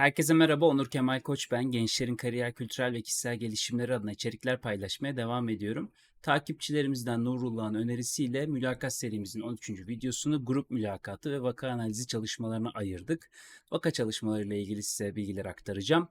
Herkese merhaba, Onur Kemal Koç ben. Gençlerin kariyer, kültürel ve kişisel gelişimleri adına içerikler paylaşmaya devam ediyorum. Takipçilerimizden Nurullah'ın önerisiyle mülakat serimizin 13. videosunu grup mülakatı ve vaka analizi çalışmalarına ayırdık. Vaka çalışmalarıyla ilgili size bilgiler aktaracağım.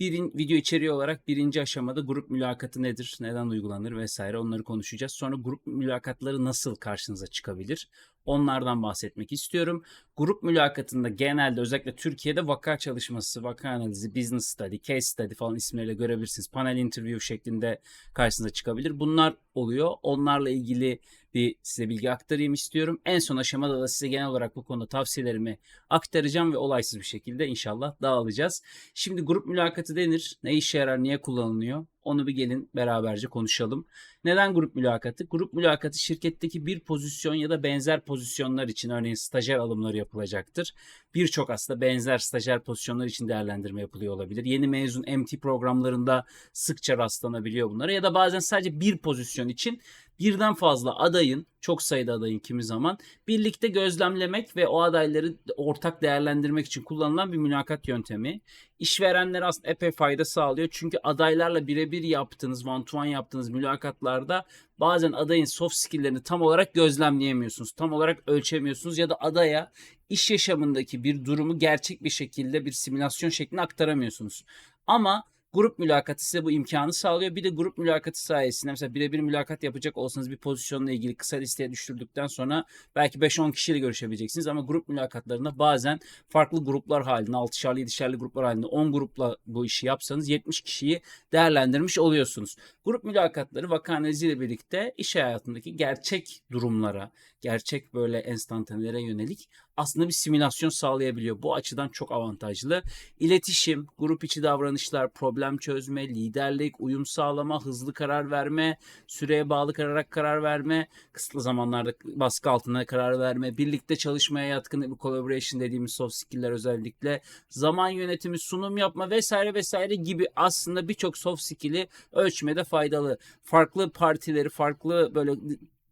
Birin, video içeriği olarak birinci aşamada grup mülakatı nedir, neden uygulanır vesaire onları konuşacağız. Sonra grup mülakatları nasıl karşınıza çıkabilir? Onlardan bahsetmek istiyorum. Grup mülakatında genelde özellikle Türkiye'de vaka çalışması, vaka analizi, business study, case study falan isimleriyle görebilirsiniz. Panel interview şeklinde karşınıza çıkabilir. Bunlar oluyor. Onlarla ilgili bir size bilgi aktarayım istiyorum. En son aşamada da size genel olarak bu konuda tavsiyelerimi aktaracağım ve olaysız bir şekilde inşallah dağılacağız. Şimdi grup mülakatı denir. Ne işe yarar, niye kullanılıyor? Onu bir gelin beraberce konuşalım. Neden grup mülakatı? Grup mülakatı şirketteki bir pozisyon ya da benzer pozisyonlar için örneğin stajyer alımları yapılacaktır. Birçok aslında benzer stajyer pozisyonlar için değerlendirme yapılıyor olabilir. Yeni mezun MT programlarında sıkça rastlanabiliyor bunlara ya da bazen sadece bir pozisyon için birden fazla adayın, çok sayıda adayın kimi zaman birlikte gözlemlemek ve o adayları ortak değerlendirmek için kullanılan bir mülakat yöntemi. İşverenlere aslında epey fayda sağlıyor. Çünkü adaylarla birebir yaptığınız, one to one yaptığınız mülakatlarda bazen adayın soft skill'lerini tam olarak gözlemleyemiyorsunuz. Tam olarak ölçemiyorsunuz ya da adaya iş yaşamındaki bir durumu gerçek bir şekilde bir simülasyon şeklinde aktaramıyorsunuz. Ama Grup mülakatı size bu imkanı sağlıyor. Bir de grup mülakatı sayesinde mesela birebir mülakat yapacak olsanız bir pozisyonla ilgili kısa listeye düşürdükten sonra belki 5-10 kişiyle görüşebileceksiniz. Ama grup mülakatlarında bazen farklı gruplar halinde 6'şerli 7'şerli gruplar halinde 10 grupla bu işi yapsanız 70 kişiyi değerlendirmiş oluyorsunuz. Grup mülakatları vaka analiziyle birlikte iş hayatındaki gerçek durumlara, gerçek böyle enstantanelere yönelik aslında bir simülasyon sağlayabiliyor. Bu açıdan çok avantajlı. İletişim, grup içi davranışlar, problem çözme, liderlik, uyum sağlama, hızlı karar verme, süreye bağlı kararak karar verme, kısıtlı zamanlarda baskı altında karar verme, birlikte çalışmaya yatkın bir collaboration dediğimiz soft skill'ler özellikle, zaman yönetimi, sunum yapma vesaire vesaire gibi aslında birçok soft skill'i ölçmede faydalı. Farklı partileri, farklı böyle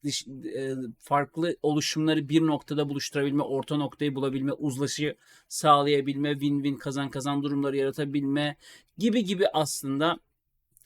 e, farklı oluşumları bir noktada buluşturabilme, orta noktayı bulabilme, uzlaşı sağlayabilme, win-win kazan kazan durumları yaratabilme gibi gibi aslında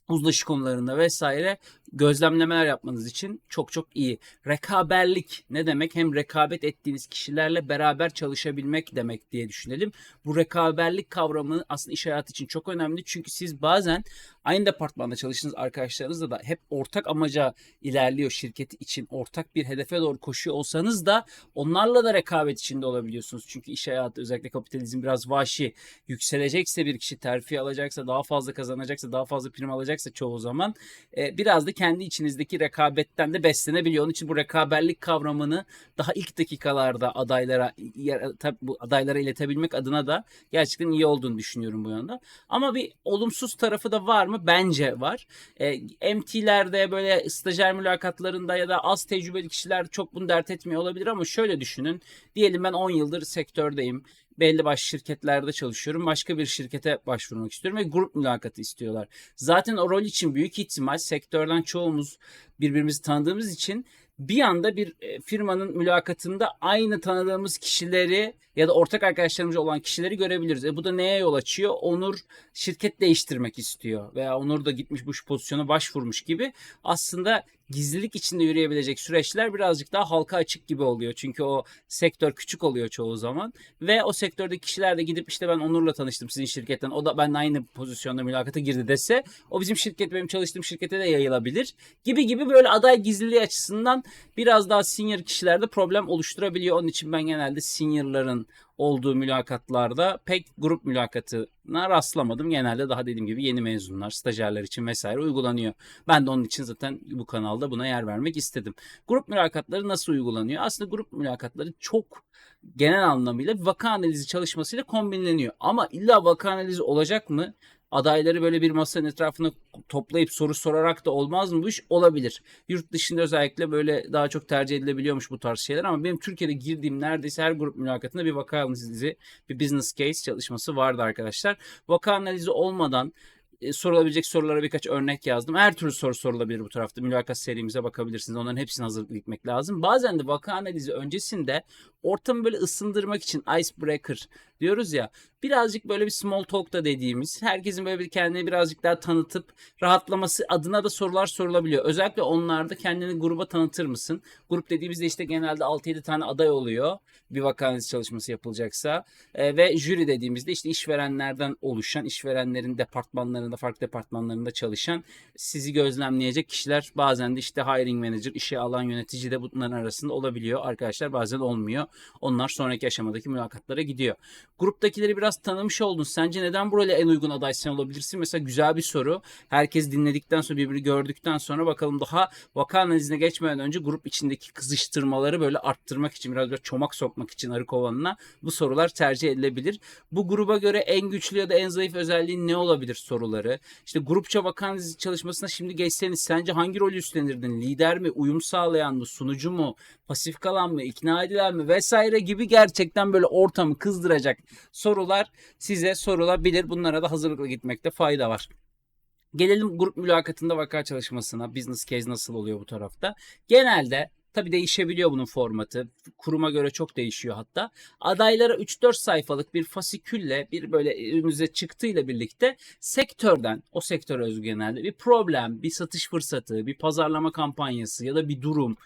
uzlaşı konularında vesaire gözlemlemeler yapmanız için çok çok iyi. Rekaberlik ne demek? Hem rekabet ettiğiniz kişilerle beraber çalışabilmek demek diye düşünelim. Bu rekaberlik kavramı aslında iş hayatı için çok önemli. Çünkü siz bazen aynı departmanda çalıştığınız arkadaşlarınızla da hep ortak amaca ilerliyor şirketi için. Ortak bir hedefe doğru koşuyor olsanız da onlarla da rekabet içinde olabiliyorsunuz. Çünkü iş hayatı özellikle kapitalizm biraz vahşi. Yükselecekse bir kişi terfi alacaksa, daha fazla kazanacaksa, daha fazla prim alacaksa çoğu zaman e, biraz da kendi içinizdeki rekabetten de beslenebiliyor. Onun için bu rekaberlik kavramını daha ilk dakikalarda adaylara bu adaylara iletebilmek adına da gerçekten iyi olduğunu düşünüyorum bu yönde. Ama bir olumsuz tarafı da var? Bence var. E, MT'lerde böyle stajyer mülakatlarında ya da az tecrübeli kişiler çok bunu dert etmiyor olabilir ama şöyle düşünün. Diyelim ben 10 yıldır sektördeyim belli başlı şirketlerde çalışıyorum. Başka bir şirkete başvurmak istiyorum ve grup mülakatı istiyorlar. Zaten o rol için büyük ihtimal sektörden çoğumuz birbirimizi tanıdığımız için bir anda bir e, firmanın mülakatında aynı tanıdığımız kişileri ya da ortak arkadaşlarımız olan kişileri görebiliriz. E bu da neye yol açıyor? Onur şirket değiştirmek istiyor veya Onur da gitmiş bu pozisyona başvurmuş gibi aslında gizlilik içinde yürüyebilecek süreçler birazcık daha halka açık gibi oluyor. Çünkü o sektör küçük oluyor çoğu zaman ve o sektördeki kişiler de gidip işte ben Onur'la tanıştım sizin şirketten. O da benimle aynı pozisyonda mülakata girdi dese o bizim şirket benim çalıştığım şirkete de yayılabilir. Gibi gibi böyle aday gizliliği açısından biraz daha senior kişilerde problem oluşturabiliyor. Onun için ben genelde seniorların olduğu mülakatlarda pek grup mülakatına rastlamadım. Genelde daha dediğim gibi yeni mezunlar, stajyerler için vesaire uygulanıyor. Ben de onun için zaten bu kanalda buna yer vermek istedim. Grup mülakatları nasıl uygulanıyor? Aslında grup mülakatları çok genel anlamıyla vaka analizi çalışmasıyla kombinleniyor. Ama illa vaka analizi olacak mı? Adayları böyle bir masanın etrafına toplayıp soru sorarak da olmaz mı bu iş? Olabilir. Yurt dışında özellikle böyle daha çok tercih edilebiliyormuş bu tarz şeyler ama benim Türkiye'de girdiğim neredeyse her grup mülakatında bir vaka analizi, bir business case çalışması vardı arkadaşlar. Vaka analizi olmadan e, sorulabilecek sorulara birkaç örnek yazdım. Her türlü soru sorulabilir bu tarafta. Mülakat serimize bakabilirsiniz. Onların hepsini hazırlıklı gitmek lazım. Bazen de vaka analizi öncesinde ortamı böyle ısındırmak için icebreaker diyoruz ya birazcık böyle bir small talk da dediğimiz herkesin böyle bir kendini birazcık daha tanıtıp rahatlaması adına da sorular sorulabiliyor. Özellikle onlarda kendini gruba tanıtır mısın? Grup dediğimizde işte genelde 6-7 tane aday oluyor bir vaka analizi çalışması yapılacaksa E, ve jüri dediğimizde işte işverenlerden oluşan işverenlerin departmanlarında farklı departmanlarında çalışan sizi gözlemleyecek kişiler bazen de işte hiring manager işe alan yönetici de bunların arasında olabiliyor arkadaşlar bazen olmuyor onlar sonraki aşamadaki mülakatlara gidiyor gruptakileri biraz tanımış oldun sence neden buraya en uygun aday sen olabilirsin mesela güzel bir soru herkes dinledikten sonra birbirini gördükten sonra bakalım daha vaka analizine geçmeden önce grup içindeki kızıştırmaları böyle arttırmak için biraz böyle çomak sokmak için arı kovanına bu sorular tercih edilebilir. Bu gruba göre en güçlü ya da en zayıf özelliğin ne olabilir soruları. İşte grupça vaka analizi çalışmasına şimdi geçseniz sence hangi rolü üstlenirdin? Lider mi, uyum sağlayan mı, sunucu mu, pasif kalan mı, ikna edilen mi vesaire gibi gerçekten böyle ortamı kızdıracak sorular size sorulabilir. Bunlara da hazırlıklı gitmekte fayda var. Gelelim grup mülakatında vaka çalışmasına. Business case nasıl oluyor bu tarafta? Genelde tabi değişebiliyor bunun formatı. Kuruma göre çok değişiyor hatta. Adaylara 3-4 sayfalık bir fasikülle bir böyle önünüze çıktığıyla birlikte sektörden, o sektör özgü genelde bir problem, bir satış fırsatı, bir pazarlama kampanyası ya da bir durum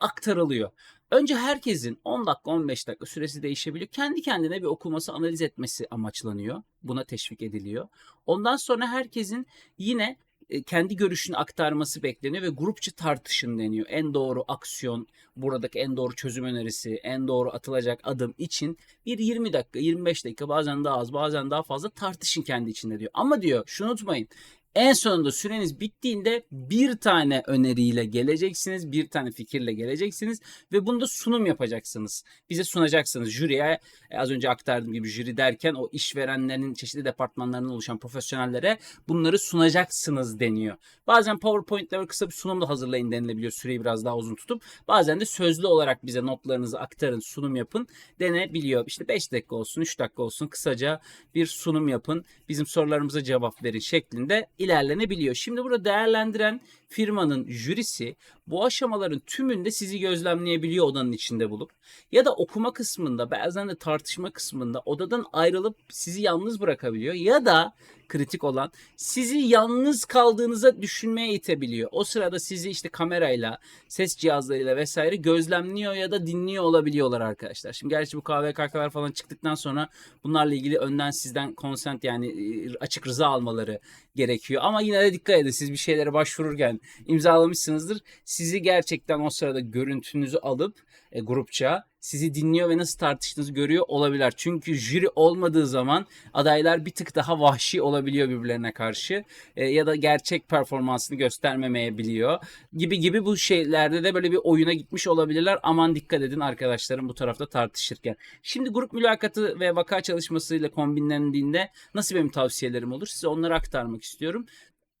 aktarılıyor. Önce herkesin 10 dakika 15 dakika süresi değişebiliyor. Kendi kendine bir okuması, analiz etmesi amaçlanıyor. Buna teşvik ediliyor. Ondan sonra herkesin yine e, kendi görüşünü aktarması bekleniyor ve grupça tartışın deniyor. En doğru aksiyon, buradaki en doğru çözüm önerisi, en doğru atılacak adım için bir 20 dakika, 25 dakika bazen daha az, bazen daha fazla tartışın kendi içinde diyor. Ama diyor şunu unutmayın. En sonunda süreniz bittiğinde bir tane öneriyle geleceksiniz, bir tane fikirle geleceksiniz ve bunda sunum yapacaksınız. Bize sunacaksınız jüriye. Az önce aktardığım gibi jüri derken o işverenlerin çeşitli departmanlarından oluşan profesyonellere bunları sunacaksınız deniyor. Bazen PowerPoint'le kısa bir sunum da hazırlayın denilebiliyor süreyi biraz daha uzun tutup. Bazen de sözlü olarak bize notlarınızı aktarın, sunum yapın denebiliyor. İşte 5 dakika olsun, 3 dakika olsun kısaca bir sunum yapın. Bizim sorularımıza cevap verin şeklinde ilerlenebiliyor. Şimdi burada değerlendiren firmanın jürisi bu aşamaların tümünde sizi gözlemleyebiliyor odanın içinde bulup ya da okuma kısmında bazen de tartışma kısmında odadan ayrılıp sizi yalnız bırakabiliyor ya da kritik olan sizi yalnız kaldığınıza düşünmeye itebiliyor. O sırada sizi işte kamerayla, ses cihazlarıyla vesaire gözlemliyor ya da dinliyor olabiliyorlar arkadaşlar. Şimdi gerçi bu KVKK'lar falan çıktıktan sonra bunlarla ilgili önden sizden consent yani e, açık rıza almaları gerekiyor. Ama yine de dikkat edin siz bir şeylere başvururken imzalamışsınızdır. Sizi gerçekten o sırada görüntünüzü alıp e, grupça sizi dinliyor ve nasıl tartıştığınızı görüyor olabilir. Çünkü jüri olmadığı zaman adaylar bir tık daha vahşi olabiliyor birbirlerine karşı E, ya da gerçek performansını göstermemeyebiliyor gibi gibi bu şeylerde de böyle bir oyuna gitmiş olabilirler. Aman dikkat edin arkadaşlarım bu tarafta tartışırken. Şimdi grup mülakatı ve vaka çalışmasıyla kombinlendiğinde nasıl benim tavsiyelerim olur? Size onları aktarmak istiyorum.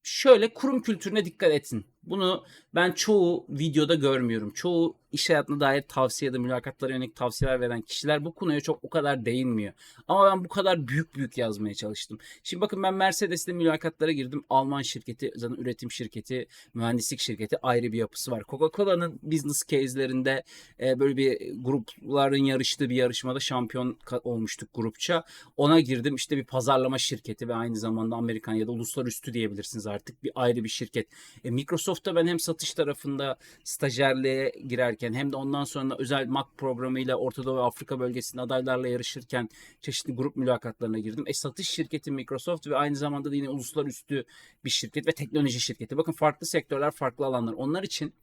Şöyle kurum kültürüne dikkat edin. Bunu ben çoğu videoda görmüyorum. Çoğu iş hayatına dair tavsiye ya mülakatlara yönelik tavsiyeler veren kişiler bu konuya çok o kadar değinmiyor. Ama ben bu kadar büyük büyük yazmaya çalıştım. Şimdi bakın ben Mercedes'te mülakatlara girdim. Alman şirketi, zaten üretim şirketi, mühendislik şirketi ayrı bir yapısı var. Coca-Cola'nın business case'lerinde e, böyle bir grupların yarıştığı bir yarışmada şampiyon olmuştuk grupça. Ona girdim. İşte bir pazarlama şirketi ve aynı zamanda Amerikan ya da uluslararası diyebilirsiniz artık bir ayrı bir şirket. E, Microsoft'ta ben hem satış tarafında stajyerliğe girerken hem de ondan sonra özel Mac programıyla Orta Doğu ve Afrika bölgesinde adaylarla yarışırken çeşitli grup mülakatlarına girdim. E satış şirketi Microsoft ve aynı zamanda da yine uluslararası bir şirket ve teknoloji şirketi. Bakın farklı sektörler, farklı alanlar. Onlar için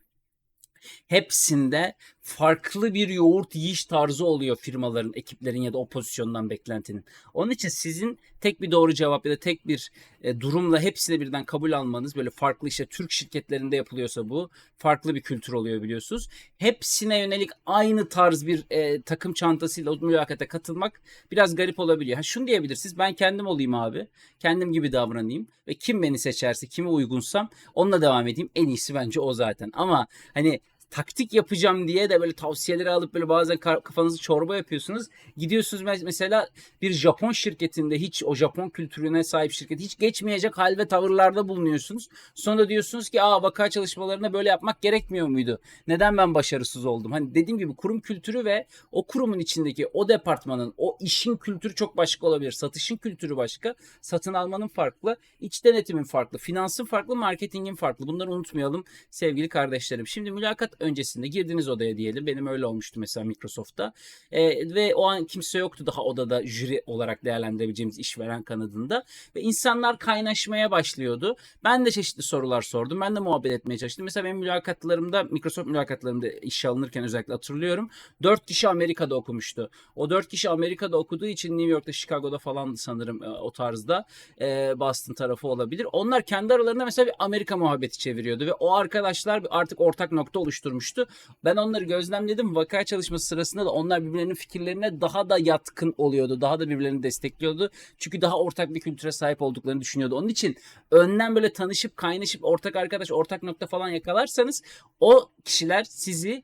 hepsinde farklı bir yoğurt yiyiş tarzı oluyor firmaların, ekiplerin ya da o pozisyondan beklentinin. Onun için sizin tek bir doğru cevap ya da tek bir e, durumla hepsini birden kabul almanız böyle farklı işte Türk şirketlerinde yapılıyorsa bu farklı bir kültür oluyor biliyorsunuz. Hepsine yönelik aynı tarz bir e, takım çantasıyla o mülakata katılmak biraz garip olabiliyor. Ha şunu diyebilirsiniz ben kendim olayım abi. Kendim gibi davranayım ve kim beni seçerse kime uygunsam onunla devam edeyim. En iyisi bence o zaten. Ama hani taktik yapacağım diye de böyle tavsiyeleri alıp böyle bazen ka- kafanızı çorba yapıyorsunuz. Gidiyorsunuz mes- mesela bir Japon şirketinde hiç o Japon kültürüne sahip şirket hiç geçmeyecek hal ve tavırlarda bulunuyorsunuz. Sonra diyorsunuz ki aa vaka çalışmalarına böyle yapmak gerekmiyor muydu? Neden ben başarısız oldum? Hani dediğim gibi kurum kültürü ve o kurumun içindeki o departmanın o işin kültürü çok başka olabilir. Satışın kültürü başka, satın almanın farklı, iç denetimin farklı, finansın farklı, marketingin farklı. Bunları unutmayalım sevgili kardeşlerim. Şimdi mülakat öncesinde girdiniz odaya diyelim. Benim öyle olmuştu mesela Microsoft'ta. Ee, ve o an kimse yoktu daha odada jüri olarak değerlendirebileceğimiz işveren kanadında. Ve insanlar kaynaşmaya başlıyordu. Ben de çeşitli sorular sordum. Ben de muhabbet etmeye çalıştım. Mesela benim mülakatlarımda, Microsoft mülakatlarımda işe alınırken özellikle hatırlıyorum. 4 kişi Amerika'da okumuştu. O 4 kişi Amerika'da okuduğu için New York'ta, Chicago'da falan sanırım e, o tarzda e, Boston tarafı olabilir. Onlar kendi aralarında mesela bir Amerika muhabbeti çeviriyordu ve o arkadaşlar artık ortak nokta oluşturmuştu. Ben onları gözlemledim. Vaka çalışması sırasında da onlar birbirlerinin fikirlerine daha da yatkın oluyordu. Daha da birbirlerini destekliyordu. Çünkü daha ortak bir kültüre sahip olduklarını düşünüyordu. Onun için önden böyle tanışıp kaynaşıp ortak arkadaş, ortak nokta falan yakalarsanız o kişiler sizi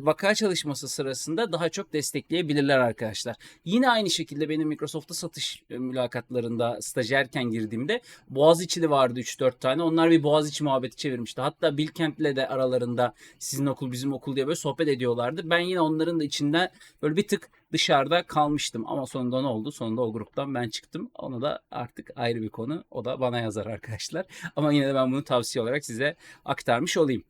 vaka çalışması sırasında daha çok destekleyebilirler arkadaşlar. Yine aynı şekilde benim Microsoft'ta satış mülakatlarında stajyerken girdiğimde Boğaziçi'li vardı 3-4 tane. Onlar bir Boğaziçi muhabbeti çevirmişti. Hatta Bilkent'le de aralarında sizin okul bizim okul diye böyle sohbet ediyorlardı. Ben yine onların da içinden böyle bir tık dışarıda kalmıştım. Ama sonunda ne oldu? Sonunda o gruptan ben çıktım. Onu da artık ayrı bir konu. O da bana yazar arkadaşlar. Ama yine de ben bunu tavsiye olarak size aktarmış olayım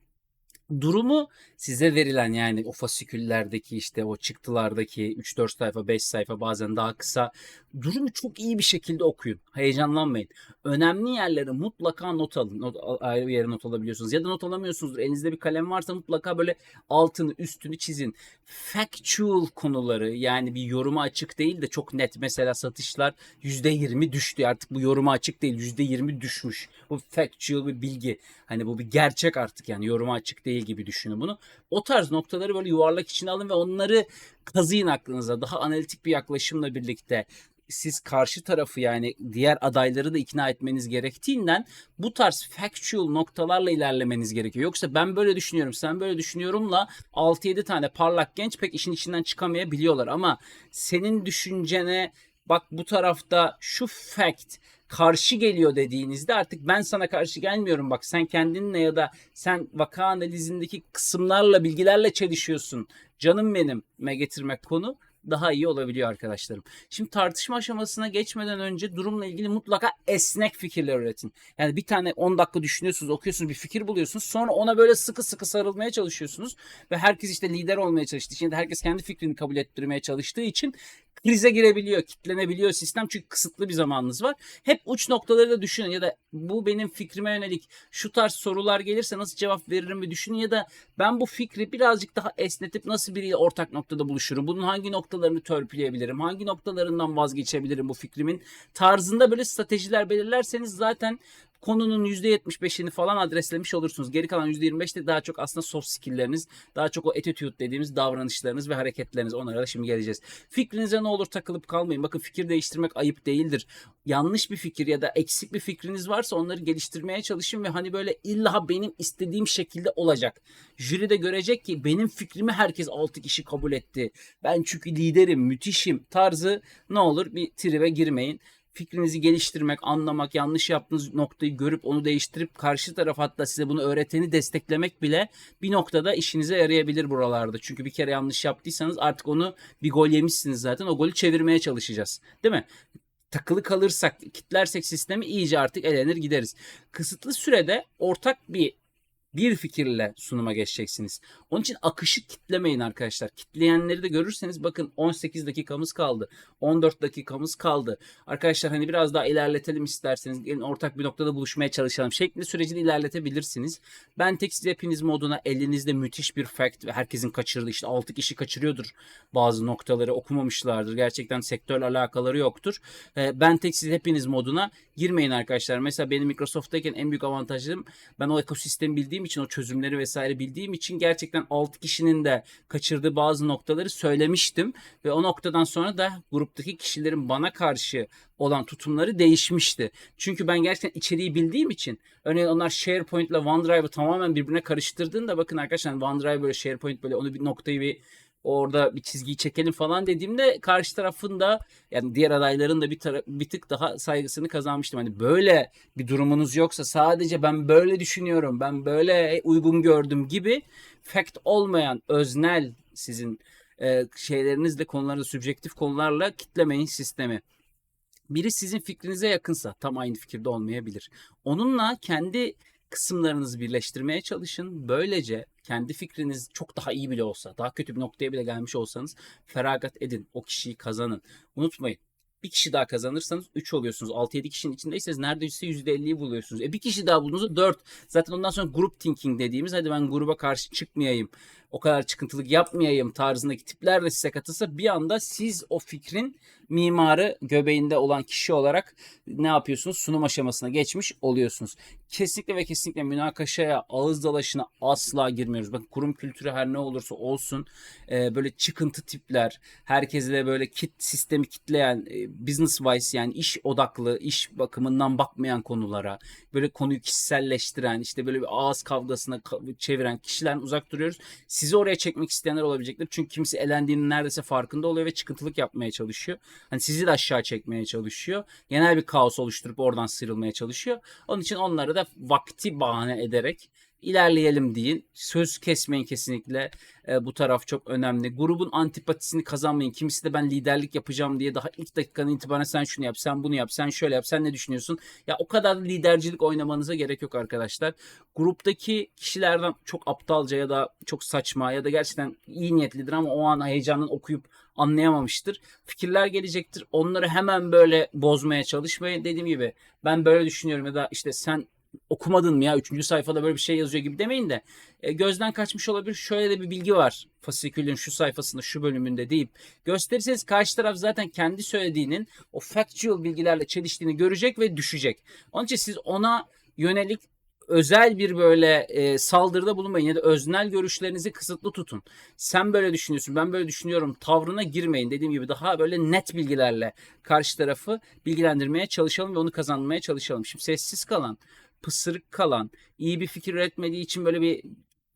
durumu size verilen yani o fasiküllerdeki işte o çıktılardaki 3-4 sayfa 5 sayfa bazen daha kısa durumu çok iyi bir şekilde okuyun. Heyecanlanmayın. Önemli yerleri mutlaka not alın. Not, ayrı bir yere not alabiliyorsunuz. Ya da not alamıyorsunuzdur. Elinizde bir kalem varsa mutlaka böyle altını üstünü çizin. Factual konuları yani bir yoruma açık değil de çok net. Mesela satışlar %20 düştü. Artık bu yoruma açık değil. %20 düşmüş. Bu factual bir bilgi. Hani bu bir gerçek artık yani yoruma açık değil gibi düşünün bunu. O tarz noktaları böyle yuvarlak içine alın ve onları kazıyın aklınıza. Daha analitik bir yaklaşımla birlikte siz karşı tarafı yani diğer adayları da ikna etmeniz gerektiğinden bu tarz factual noktalarla ilerlemeniz gerekiyor. Yoksa ben böyle düşünüyorum, sen böyle düşünüyorumla 6-7 tane parlak genç pek işin içinden çıkamayabiliyorlar ama senin düşüncene bak bu tarafta şu fact karşı geliyor dediğinizde artık ben sana karşı gelmiyorum bak sen kendinle ya da sen vaka analizindeki kısımlarla bilgilerle çelişiyorsun canım benim me getirmek konu daha iyi olabiliyor arkadaşlarım. Şimdi tartışma aşamasına geçmeden önce durumla ilgili mutlaka esnek fikirler üretin. Yani bir tane 10 dakika düşünüyorsunuz, okuyorsunuz, bir fikir buluyorsunuz. Sonra ona böyle sıkı sıkı sarılmaya çalışıyorsunuz. Ve herkes işte lider olmaya çalıştığı için, herkes kendi fikrini kabul ettirmeye çalıştığı için krize girebiliyor, kitlenebiliyor sistem çünkü kısıtlı bir zamanınız var. Hep uç noktaları da düşünün ya da bu benim fikrime yönelik şu tarz sorular gelirse nasıl cevap veririm bir düşünün ya da ben bu fikri birazcık daha esnetip nasıl biriyle ortak noktada buluşurum. Bunun hangi noktalarını törpüleyebilirim, hangi noktalarından vazgeçebilirim bu fikrimin tarzında böyle stratejiler belirlerseniz zaten konunun %75'ini falan adreslemiş olursunuz. Geri kalan %25 de daha çok aslında soft skill'leriniz, daha çok o attitude dediğimiz davranışlarınız ve hareketleriniz. Onlara da şimdi geleceğiz. Fikrinize ne olur takılıp kalmayın. Bakın fikir değiştirmek ayıp değildir. Yanlış bir fikir ya da eksik bir fikriniz varsa onları geliştirmeye çalışın ve hani böyle illa benim istediğim şekilde olacak. Jüri de görecek ki benim fikrimi herkes 6 kişi kabul etti. Ben çünkü liderim, müthişim tarzı ne olur bir tribe girmeyin fikrinizi geliştirmek, anlamak, yanlış yaptığınız noktayı görüp onu değiştirip karşı taraf hatta size bunu öğreteni desteklemek bile bir noktada işinize yarayabilir buralarda. Çünkü bir kere yanlış yaptıysanız artık onu bir gol yemişsiniz zaten. O golü çevirmeye çalışacağız. Değil mi? takılı kalırsak, kitlersek sistemi iyice artık elenir gideriz. Kısıtlı sürede ortak bir bir fikirle sunuma geçeceksiniz. Onun için akışı kitlemeyin arkadaşlar. Kitleyenleri de görürseniz bakın 18 dakikamız kaldı. 14 dakikamız kaldı. Arkadaşlar hani biraz daha ilerletelim isterseniz. Gelin ortak bir noktada buluşmaya çalışalım. Şeklinde sürecini ilerletebilirsiniz. Ben tek size hepiniz moduna elinizde müthiş bir fact ve herkesin kaçırdığı işte 6 kişi kaçırıyordur bazı noktaları okumamışlardır. Gerçekten sektörle alakaları yoktur. Ee, ben tek siz hepiniz moduna girmeyin arkadaşlar. Mesela benim Microsoft'tayken en büyük avantajım ben o ekosistemi bildiğim bildiğim için o çözümleri vesaire bildiğim için gerçekten 6 kişinin de kaçırdığı bazı noktaları söylemiştim ve o noktadan sonra da gruptaki kişilerin bana karşı olan tutumları değişmişti. Çünkü ben gerçekten içeriği bildiğim için örneğin onlar SharePoint ile OneDrive'ı tamamen birbirine karıştırdığında bakın arkadaşlar OneDrive böyle SharePoint böyle onu bir noktayı bir orada bir çizgiyi çekelim falan dediğimde karşı tarafın da yani diğer adayların da bir tara- bir tık daha saygısını kazanmıştım. Hani böyle bir durumunuz yoksa sadece ben böyle düşünüyorum, ben böyle uygun gördüm gibi fact olmayan öznel sizin e, şeylerinizle konularda subjektif konularla kitlemeyin sistemi. Biri sizin fikrinize yakınsa tam aynı fikirde olmayabilir. Onunla kendi kısımlarınızı birleştirmeye çalışın. Böylece kendi fikriniz çok daha iyi bile olsa, daha kötü bir noktaya bile gelmiş olsanız feragat edin. O kişiyi kazanın. Unutmayın. Bir kişi daha kazanırsanız 3 oluyorsunuz. 6-7 kişinin içindeyseniz neredeyse %50'yi buluyorsunuz. E bir kişi daha bulduğunuzda 4. Zaten ondan sonra group thinking dediğimiz hadi ben gruba karşı çıkmayayım. O kadar çıkıntılık yapmayayım tarzındaki tipler de size katılsa bir anda siz o fikrin mimarı göbeğinde olan kişi olarak ne yapıyorsunuz? Sunum aşamasına geçmiş oluyorsunuz. Kesinlikle ve kesinlikle münakaşaya, ağız dalaşına asla girmiyoruz. Bakın kurum kültürü her ne olursa olsun e, böyle çıkıntı tipler, herkese böyle kit sistemi kitleyen, e, business wise yani iş odaklı, iş bakımından bakmayan konulara, böyle konuyu kişiselleştiren, işte böyle bir ağız kavgasına ka- çeviren kişilerden uzak duruyoruz. Sizi oraya çekmek isteyenler olabilecektir. Çünkü kimisi elendiğinin neredeyse farkında oluyor ve çıkıntılık yapmaya çalışıyor. Hani sizi de aşağı çekmeye çalışıyor. Genel bir kaos oluşturup oradan sıyrılmaya çalışıyor. Onun için onları da vakti bahane ederek ilerleyelim deyin. Söz kesmeyin kesinlikle. E, bu taraf çok önemli. Grubun antipatisini kazanmayın. Kimisi de ben liderlik yapacağım diye daha ilk dakikadan itibaren sen şunu yap, sen bunu yap, sen şöyle yap, sen ne düşünüyorsun? Ya o kadar lidercilik oynamanıza gerek yok arkadaşlar. Gruptaki kişilerden çok aptalca ya da çok saçma ya da gerçekten iyi niyetlidir ama o an heyecandan okuyup anlayamamıştır. Fikirler gelecektir. Onları hemen böyle bozmaya çalışmayın. Dediğim gibi ben böyle düşünüyorum ya da işte sen okumadın mı ya? Üçüncü sayfada böyle bir şey yazıyor gibi demeyin de e, gözden kaçmış olabilir. Şöyle de bir bilgi var. Fasikülün şu sayfasında şu bölümünde deyip gösterirseniz karşı taraf zaten kendi söylediğinin o factual bilgilerle çeliştiğini görecek ve düşecek. Onun için siz ona yönelik özel bir böyle e, saldırıda bulunmayın ya da öznel görüşlerinizi kısıtlı tutun. Sen böyle düşünüyorsun, ben böyle düşünüyorum tavrına girmeyin. Dediğim gibi daha böyle net bilgilerle karşı tarafı bilgilendirmeye çalışalım ve onu kazanmaya çalışalım. Şimdi sessiz kalan, pısırık kalan, iyi bir fikir üretmediği için böyle bir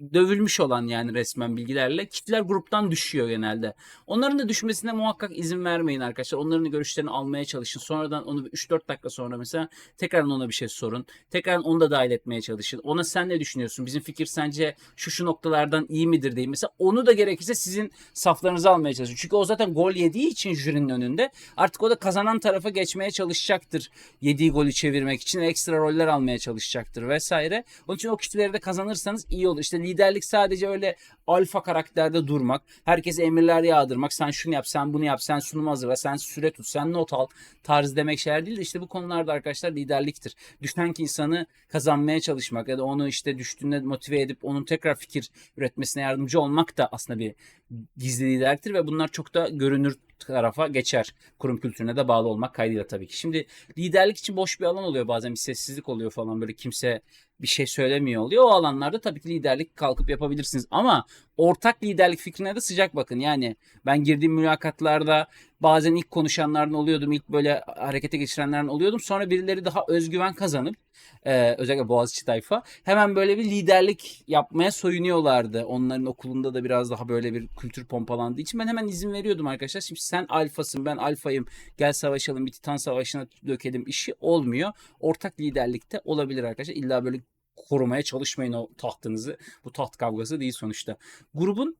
dövülmüş olan yani resmen bilgilerle kitler gruptan düşüyor genelde. Onların da düşmesine muhakkak izin vermeyin arkadaşlar. Onların görüşlerini almaya çalışın. Sonradan onu 3-4 dakika sonra mesela tekrar ona bir şey sorun. Tekrar onu da dahil etmeye çalışın. Ona sen ne düşünüyorsun? Bizim fikir sence şu şu noktalardan iyi midir diye. Mesela onu da gerekirse sizin saflarınıza almaya çalışın. Çünkü o zaten gol yediği için jürinin önünde artık o da kazanan tarafa geçmeye çalışacaktır. Yediği golü çevirmek için ekstra roller almaya çalışacaktır vesaire. Onun için o kişileri de kazanırsanız iyi olur. İşte liderlik sadece öyle alfa karakterde durmak, herkese emirler yağdırmak, sen şunu yap, sen bunu yap, sen sunumu hazırla, sen süre tut, sen not al tarzı demek şeyler değil de işte bu konularda arkadaşlar liderliktir. Düşen ki insanı kazanmaya çalışmak ya da onu işte düştüğünde motive edip onun tekrar fikir üretmesine yardımcı olmak da aslında bir gizli liderliktir ve bunlar çok da görünür tarafa geçer. Kurum kültürüne de bağlı olmak kaydıyla tabii ki. Şimdi liderlik için boş bir alan oluyor bazen bir sessizlik oluyor falan böyle kimse bir şey söylemiyor oluyor. O alanlarda tabii ki liderlik kalkıp yapabilirsiniz ama ortak liderlik fikrine de sıcak bakın. Yani ben girdiğim mülakatlarda bazen ilk konuşanlardan oluyordum. ilk böyle harekete geçirenlerden oluyordum. Sonra birileri daha özgüven kazanıp e, özellikle Boğaziçi tayfa hemen böyle bir liderlik yapmaya soyunuyorlardı. Onların okulunda da biraz daha böyle bir kültür pompalandığı için ben hemen izin veriyordum arkadaşlar. Şimdi sen alfasın ben alfayım gel savaşalım bir titan savaşına dökelim işi olmuyor. Ortak liderlikte olabilir arkadaşlar. İlla böyle korumaya çalışmayın o tahtınızı. Bu taht kavgası değil sonuçta. Grubun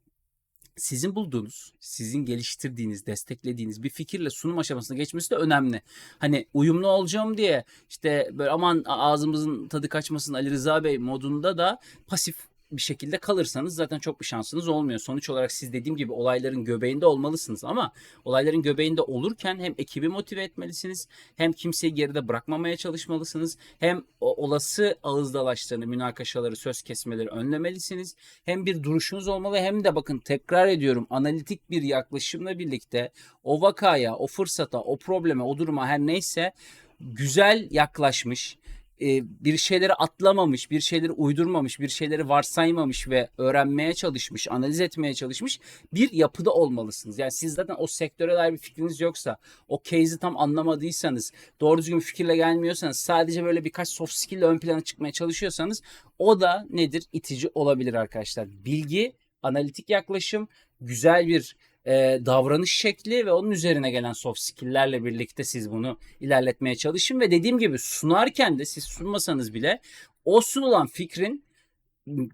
sizin bulduğunuz, sizin geliştirdiğiniz, desteklediğiniz bir fikirle sunum aşamasına geçmesi de önemli. Hani uyumlu olacağım diye işte böyle aman ağzımızın tadı kaçmasın Ali Rıza Bey modunda da pasif bir şekilde kalırsanız zaten çok bir şansınız olmuyor. Sonuç olarak siz dediğim gibi olayların göbeğinde olmalısınız ama olayların göbeğinde olurken hem ekibi motive etmelisiniz hem kimseyi geride bırakmamaya çalışmalısınız. Hem olası ağız dalaşlarını, münakaşaları, söz kesmeleri önlemelisiniz. Hem bir duruşunuz olmalı hem de bakın tekrar ediyorum analitik bir yaklaşımla birlikte o vakaya, o fırsata, o probleme, o duruma her neyse güzel yaklaşmış, e, bir şeyleri atlamamış, bir şeyleri uydurmamış, bir şeyleri varsaymamış ve öğrenmeye çalışmış, analiz etmeye çalışmış bir yapıda olmalısınız. Yani siz zaten o sektöre dair bir fikriniz yoksa, o case'i tam anlamadıysanız, doğru düzgün fikirle gelmiyorsanız, sadece böyle birkaç soft skill ön plana çıkmaya çalışıyorsanız o da nedir? İtici olabilir arkadaşlar. Bilgi, analitik yaklaşım, güzel bir e, davranış şekli ve onun üzerine gelen soft skill'lerle birlikte siz bunu ilerletmeye çalışın ve dediğim gibi sunarken de siz sunmasanız bile o sunulan fikrin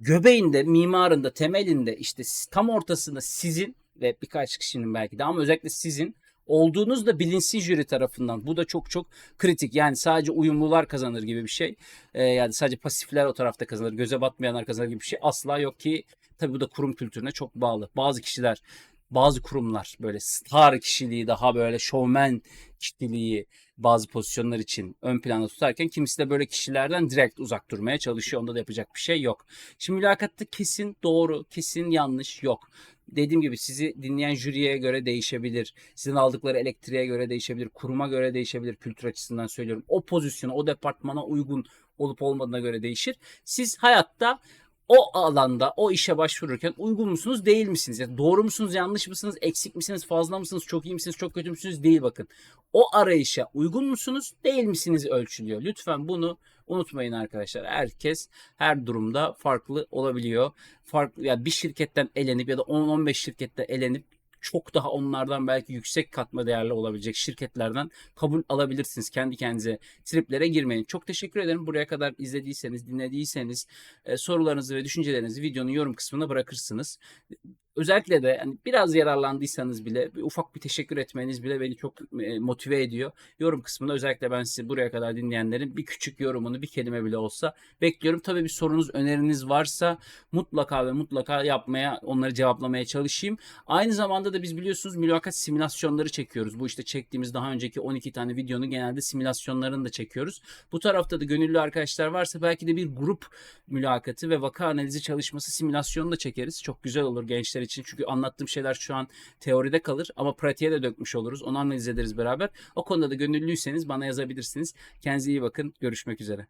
göbeğinde, mimarında, temelinde işte tam ortasında sizin ve birkaç kişinin belki de ama özellikle sizin olduğunuz da bilinsin jüri tarafından. Bu da çok çok kritik. Yani sadece uyumlular kazanır gibi bir şey. Ee, yani sadece pasifler o tarafta kazanır. Göze batmayanlar kazanır gibi bir şey asla yok ki. Tabii bu da kurum kültürüne çok bağlı. Bazı kişiler bazı kurumlar böyle star kişiliği daha böyle şovmen kişiliği bazı pozisyonlar için ön planda tutarken kimisi de böyle kişilerden direkt uzak durmaya çalışıyor. Onda da yapacak bir şey yok. Şimdi mülakatta kesin doğru, kesin yanlış yok. Dediğim gibi sizi dinleyen jüriye göre değişebilir. Sizin aldıkları elektriğe göre değişebilir. Kuruma göre değişebilir. Kültür açısından söylüyorum. O pozisyona, o departmana uygun olup olmadığına göre değişir. Siz hayatta o alanda o işe başvururken uygun musunuz değil misiniz? Yani doğru musunuz yanlış mısınız eksik misiniz fazla mısınız çok iyi misiniz çok kötü müsünüz değil bakın. O arayışa uygun musunuz değil misiniz ölçülüyor. Lütfen bunu unutmayın arkadaşlar. Herkes her durumda farklı olabiliyor. Farklı yani bir şirketten elenip ya da 10-15 şirkette elenip çok daha onlardan belki yüksek katma değerli olabilecek şirketlerden kabul alabilirsiniz. Kendi kendinize triplere girmeyin. Çok teşekkür ederim. Buraya kadar izlediyseniz, dinlediyseniz e, sorularınızı ve düşüncelerinizi videonun yorum kısmına bırakırsınız. Özellikle de yani biraz yararlandıysanız bile bir ufak bir teşekkür etmeniz bile beni çok e, motive ediyor. Yorum kısmında özellikle ben sizi buraya kadar dinleyenlerin bir küçük yorumunu bir kelime bile olsa bekliyorum. Tabii bir sorunuz, öneriniz varsa mutlaka ve mutlaka yapmaya, onları cevaplamaya çalışayım. Aynı zamanda da biz biliyorsunuz mülakat simülasyonları çekiyoruz. Bu işte çektiğimiz daha önceki 12 tane videonun genelde simülasyonlarını da çekiyoruz. Bu tarafta da gönüllü arkadaşlar varsa belki de bir grup mülakatı ve vaka analizi çalışması simülasyonu da çekeriz. Çok güzel olur gençler için. Çünkü anlattığım şeyler şu an teoride kalır ama pratiğe de dökmüş oluruz. Onu analiz ederiz beraber. O konuda da gönüllüyseniz bana yazabilirsiniz. Kendinize iyi bakın. Görüşmek üzere.